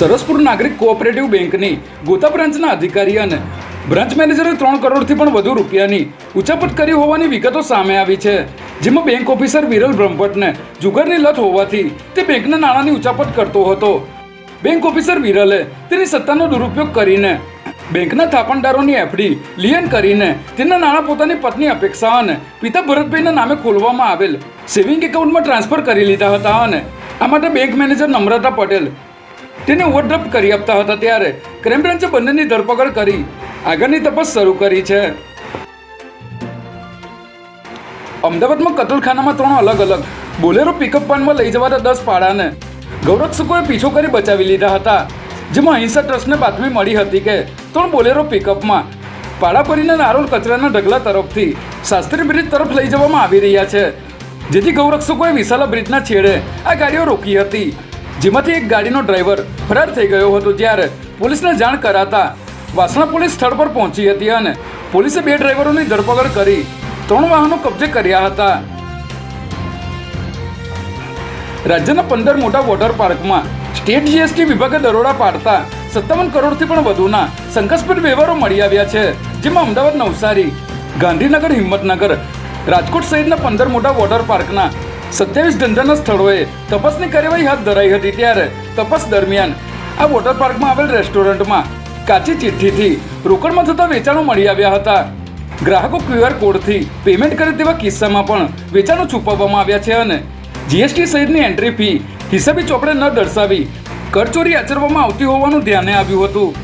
સરસપુર નાગરિક કોઓપરેટિવ બેંકની ગોતા બ્રાન્ચના અધિકારી અને બ્રાન્ચ મેનેજરે ત્રણ કરોડથી પણ વધુ રૂપિયાની ઉચાપટ કરી હોવાની વિગતો સામે આવી છે, જેમાં બેંક ઓફિસર વિરલ બ્રહ્મભટ્ટને જુગારની લત હોવાથી તે બેંકના નાણાંની ઉચાપટ કરતો હતો. બેંક ઓફિસર વિરલે તેની સત્તાનો દુરુપયોગ કરીને બેંકના થાપણદારોની એફડી લિયન કરીને તેના નાણાં પોતાની પત્ની અપેક્ષા અને પિતા ભરતભાઈના નામે ખોલવામાં આવેલ સેવિંગ એકાઉન્ટમાં ટ્રાન્સફર કરી લીધા હતા અને આ માટે બેંક મેનેજર નમ્રતા પટેલ તેને ઓવરડ્રપ કરી આપતા હતા ત્યારે ક્રાઇમ બ્રાન્ચે બંનેની ધરપકડ કરી. આગળની તપાસ શરૂ કરી છે. અમદાવાદમાં કતલખાનામાં ત્રણ અલગ અલગ બોલેરો પિકઅપ વાનમાં લઈ જવાતા દસ પાડાને ગૌરક્ષકોએ પીછો કરી બચાવી લીધા હતા. જેમાં અહિંસા ટ્રસ્ટને બાતમી મળી હતી કે ત્રણ બોલેરો પિકઅપમાં પાડા ભરીને નારોલ કચરાના ઢગલા તરફથી શાસ્ત્રી બ્રિજ તરફ લઈ જવામાં આવી રહ્યા છે. જેથી ગૌરક્ષકોએ વિશાલા બ્રિજના છેડે આ ગાડીઓ રોકી હતી. જેમાંથી એક ગાડીનો ડ્રાઈવર ફરાર થઈ ગયો હતો જ્યારે પોલીસને જાણ કરાતા વાસણા પોલીસ સ્થળ પર પહોંચી હતી અને પોલીસે બે ડ્રાઈવરોની ધરપકડ કરી ત્રણ વાહનો કબજે કર્યા હતા. રાજ્યના પંદર મોટા વોટર પાર્કમાં સ્ટેટ જીએસટી વિભાગે દરોડા પાડતા સત્તાવન કરોડથી પણ વધુના શંકાસ્પદ વ્યવહારો મળી આવ્યા છે, જેમાં અમદાવાદ નવસારી, ગાંધીનગર, હિંમતનગર, રાજકોટ સહિતના પંદર મોટા વોટર પાર્કના સત્યાવીસ ધંધાના સ્થળોએ તપાસની કાર્યવાહી હાથ ધરાઈ હતી ત્યારે તપાસ દરમિયાન આ વોટર પાર્કમાં આવેલ રેસ્ટોરન્ટમાં કાચી ચિઠ્ઠીથી રોકડમાં થતા વેચાણો મળી આવ્યા હતા. ગ્રાહકો ક્યુઆર કોડથી પેમેન્ટ કરે તેવા કિસ્સામાં પણ વેચાણો છુપાવવામાં આવ્યા છે અને જીએસટી સહિતની એન્ટ્રી ફી હિસાબી ચોપડે ન દર્શાવી કરચોરી આચરવામાં આવતી હોવાનું ધ્યાને આવ્યું હતું.